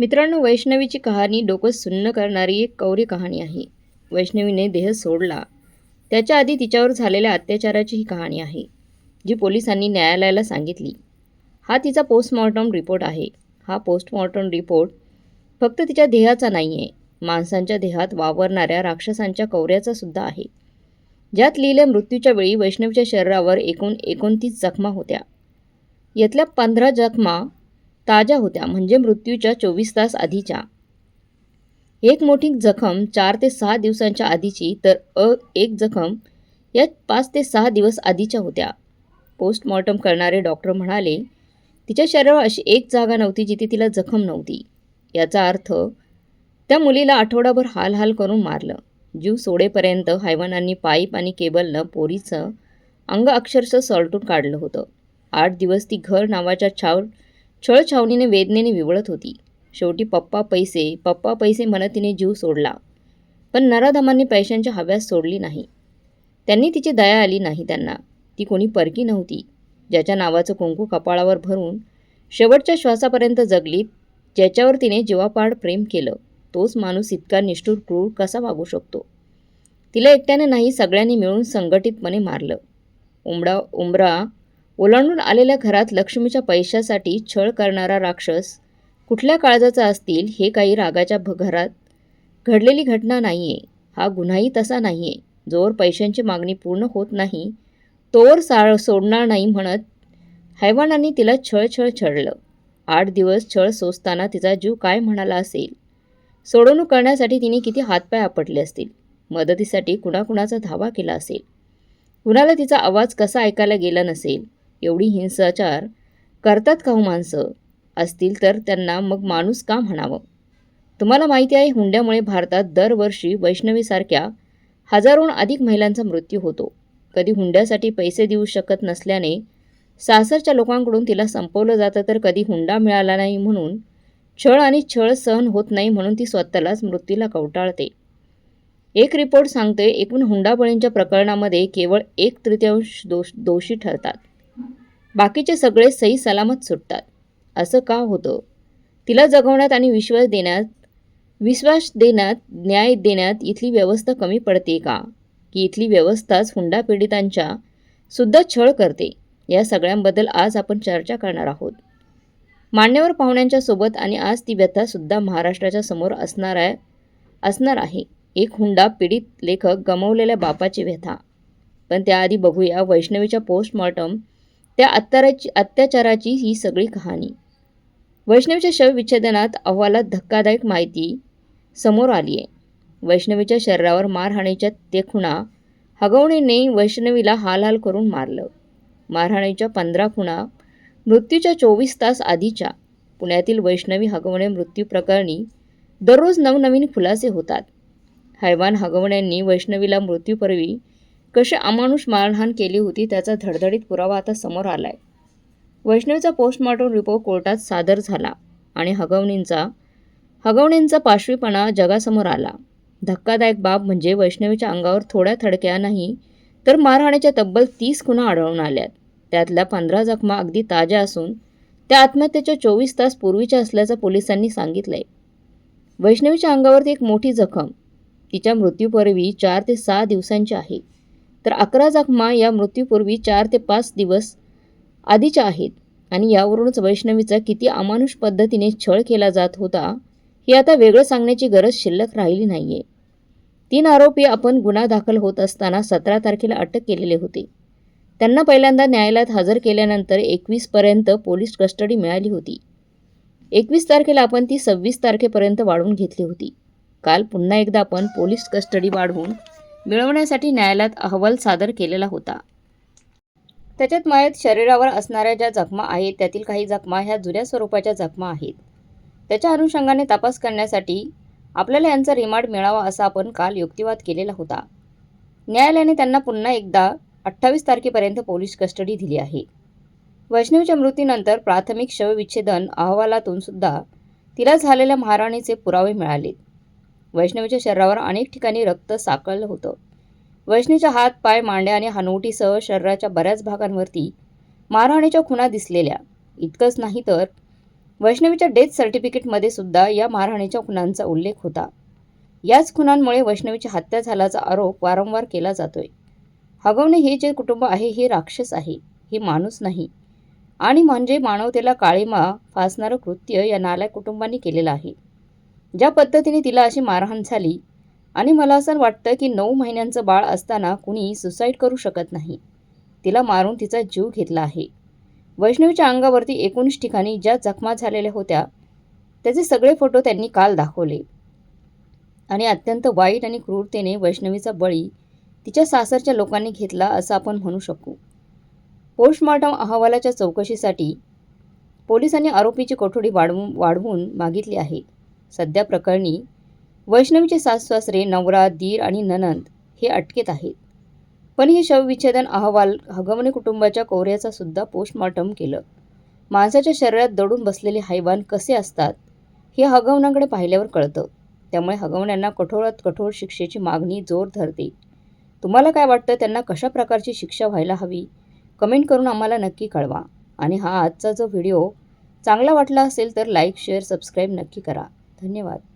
मित्रांनो वैष्णवीची कहाणी डोकं सुन्न करणारी एक कौरी कहाणी आहे. वैष्णवीने देह सोडला. त्याच्या आधी तिच्यावर झालेल्या अत्याचाराची ही कहाणी आहे जी पोलिसांनी न्यायालयाला सांगितली. हा तिचा पोस्टमॉर्टम रिपोर्ट आहे. हा पोस्टमॉर्टम रिपोर्ट फक्त तिच्या देहाचा नाही आहे माणसांच्या देहात वावरणाऱ्या राक्षसांच्या कौऱ्याचा सुद्धा आहे. ज्यात लिहिले मृत्यूच्या वेळी वैष्णवीच्या शरीरावर एकूण एकोणतीस जखमा होत्या. यातल्या पंधरा जखमा ताज्या होत्या म्हणजे मृत्यूच्या चोवीस तास आधीच्या. एक मोठी जखम चार ते सहा दिवसांच्या आधीची तर अ एक जखम या पाच ते सहा दिवस आधीच्या होत्या. पोस्टमॉर्टम करणारे डॉक्टर म्हणाले तिच्या शरीरावर अशी एक जागा नव्हती जिथे तिला जखम नव्हती. याचा अर्थ त्या मुलीला आठवडाभर हाल हाल करून मारलं. जीव सोडेपर्यंत हैवानांनी पाईप आणि केबलनं पोरीचं अंग अक्षरशः सळटून काढलं होतं. आठ दिवस ती घर नावाच्या छाव छळछावणीने वेदनेने विवळत होती. शेवटी पप्पा पैसे पप्पा पैसे म्हणत तिने जीव सोडला. पण नराधमांनी पैशांच्या हव्यास सोडली नाही. त्यांनी तिची दया आली नाही त्यांना. ती कोणी परकी नव्हती. ज्याच्या नावाचं कुंकू कपाळावर भरून शेवटच्या श्वासापर्यंत जगली ज्याच्यावर तिने जीवापाड प्रेम केलं तोच माणूस इतका निष्ठुर क्रूर कसा वागू शकतो? तिला एकट्याने नाही सगळ्यांनी मिळून संघटितपणे मारलं. उमडा उमरा ओलांडून आलेल्या घरात लक्ष्मीच्या पैशासाठी छळ करणारा राक्षस कुठल्या काळजाचा असतील हे काही रागाच्या भ घरात घडलेली घटना नाही आहे हा गुन्हाही तसा नाही आहे जोवर पैशांची मागणी पूर्ण होत नाही. तोवर साळ सोडणार नाही म्हणत हैवानांनी तिला छळ छळ छळलं. आठ दिवस छळ सोसताना तिचा जीव काय म्हणाला असेल? सोडवणूक करण्यासाठी तिने किती हातपाय आपटले असतील? मदतीसाठी कुणाकुणाचा धावा केला असेल? कुणाला तिचा आवाज कसा ऐकायला गेला नसेल? एवढी हिंसाचार करतात काहू हो माणसं? असतील तर त्यांना मग माणूस का म्हणावं? तुम्हाला माहिती आहे हुंड्यामुळे भारतात दरवर्षी वैष्णवीसारख्या हजारोहून अधिक महिलांचा मृत्यू होतो. कधी हुंड्यासाठी पैसे देऊ शकत नसल्याने सासरच्या लोकांकडून तिला संपवलं जातं तर कधी हुंडा मिळाला नाही म्हणून छळ आणि छळ सहन होत नाही म्हणून ती स्वतःलाच मृत्यूला कवटाळते. एक रिपोर्ट सांगते एकूण हुंडाबळींच्या प्रकरणामध्ये केवळ एक तृतीयांश दोष दोषी ठरतात. बाकीचे सगळे सही सलामत सुटतात. असं का होतं? तिला जगवण्यात आणि विश्वास देण्यात विश्वास देण्यात न्याय देण्यात इथली व्यवस्था कमी पडते का? की इथली व्यवस्थाच हुंडा पीडितांच्या सुद्धा छळ करते? या सगळ्यांबद्दल आज आपण चर्चा करणार आहोत. मान्यवर पाहुण्यांच्या सोबत आणि आज ती व्यथासुद्धा महाराष्ट्राच्या समोर असणार आहे असणार आहे. एक हुंडा पीडित लेखक गमावलेल्या बापाची व्यथा. पण त्याआधी बघूया वैष्णवीच्या पोस्टमॉर्टम त्या अत्याराची अत्याचाराची ही सगळी कहाणी. वैष्णवीच्या शवविच्छेदनात अहवालात धक्कादायक माहिती समोर आली आहे. वैष्णवीच्या शरीरावर मारहाणीच्या ते खुणा हगवणीने वैष्णवीला हालहाल करून मारलं. मारहाणीच्या पंधरा खुणा मृत्यूच्या चोवीस तास आधीच्या पुण्यातील वैष्णवी हगवणे मृत्यू प्रकरणी दररोज नवनवीन खुलासे होतात. हैवान हगवण्यांनी वैष्णवीला मृत्यूपूर्वी कशी अमानुष मारहाण केली होती त्याचा धडधडीत पुरावा आता समोर आलाय. वैष्णवीचा पोस्टमॉर्टम रिपोर्ट कोर्टात सादर झाला आणि हगवणींचा हगवणींचा पाशवीपणा जगासमोर आला. धक्कादायक बाब म्हणजे वैष्णवीच्या अंगावर थोड्या थडक्या नाही तर मारहाणीच्या तब्बल तीस खुणा आढळून आल्यात. त्यातल्या पंधरा जखमा अगदी ताज्या असून त्या आत्महत्येच्या चोवीस तास पूर्वीच्या असल्याचं पोलिसांनी सांगितलंय. वैष्णवीच्या अंगावर एक मोठी जखम तिच्या मृत्यूपूर्वी चार ते सहा दिवसांची आहे. तर अकरा जखमा या मृत्यूपूर्वी चार ते पाच दिवस आधीच्या आहेत. आणि यावरूनच वैष्णवीचा किती अमानुष पद्धतीने छळ केला जात होता हे आता वेगळं सांगण्याची गरज शिल्लक राहिली नाही आहे तीन आरोपी आपण गुन्हा दाखल होत असताना सतरा तारखेला अटक केलेले होते. त्यांना पहिल्यांदा न्यायालयात हजर केल्यानंतर एकवीसपर्यंत पोलीस कस्टडी मिळाली होती. एकवीस तारखेला आपण ती सव्वीस तारखेपर्यंत वाढवून घेतली होती. काल पुन्हा एकदा आपण पोलीस कस्टडी वाढवून मिळवण्यासाठी न्यायालयात अहवाल सादर केलेला होता. त्याच्यात मयत शरीरावर असणाऱ्या ज्या जखमा आहेत त्यातील काही जखमा ह्या जुन्या स्वरूपाच्या जखमा आहेत. त्याच्या अनुषंगाने तपास करण्यासाठी आपल्याला यांचा रिमांड मिळावा असा आपण काल युक्तिवाद केलेला होता. न्यायालयाने त्यांना पुन्हा एकदा अठ्ठावीस तारखेपर्यंत पोलीस कस्टडी दिली आहे. वैष्णवीच्या मृत्यूनंतर प्राथमिक शवविच्छेदन अहवालातून सुद्धा तिला झालेल्या महाराणीचे पुरावे मिळालेत. वैष्णवीच्या शरीरावर अनेक ठिकाणी रक्त साकळलं होतं. वैष्णवीच्या हात पाय मांड्या आणि हनवटीसह शरीराच्या बऱ्याच भागांवरती मारहाणीच्या खुणा दिसलेल्या. इतकंच नाही तर वैष्णवीच्या डेथ सर्टिफिकेटमध्ये सुद्धा या मारहाणीच्या खुनांचा उल्लेख होता. याच खुनांमुळे वैष्णवीची हत्या झाल्याचा आरोप वारंवार केला जातोय. हगवणे हे जे कुटुंब आहे हे राक्षस आहे हे माणूस नाही. आणि म्हणजे मानवतेला काळीमा फासणारं कृत्य या नालायक कुटुंबांनी केलेलं आहे. ज्या पद्धतीने तिला अशी मारहाण झाली आणि मला असं वाटतं की नऊ महिन्यांचं बाळ असताना कुणी सुसाईड करू शकत नाही. तिला मारून तिचा जीव घेतला आहे. वैष्णवीच्या अंगावरती एकोणीस ठिकाणी ज्या जखमा झालेल्या होत्या त्याचे सगळे फोटो त्यांनी काल दाखवले. आणि अत्यंत वाईट आणि क्रूरतेने वैष्णवीचा बळी तिच्या सासरच्या लोकांनी घेतला असं आपण म्हणू शकू. पोस्टमॉर्टम अहवालाच्या चौकशीसाठी पोलिसांनी आरोपीची कोठडी वाढवून वाढवून मागितली आहे. सध्या प्रकरणी वैष्णवीचे सासवासरे नवरा दीर आणि ननंद हे अटकेत आहेत. पण हे शवविच्छेदन अहवाल हगमने कुटुंबाच्या कोवऱ्याचा सुद्धा पोस्टमॉर्टम केलं. माणसाच्या शरीरात दडून बसलेले हैवान कसे असतात हे हगवण्याकडे पाहिल्यावर कळतं. त्यामुळे हगवण्यांना कठोरात कठोर शिक्षेची मागणी जोर धरते. तुम्हाला काय वाटतं त्यांना कशा प्रकारची शिक्षा व्हायला हवी? कमेंट करून आम्हाला नक्की कळवा. आणि हा आजचा जो व्हिडिओ चांगला वाटला असेल तर लाईक शेअर सबस्क्राईब नक्की करा. धन्यवाद.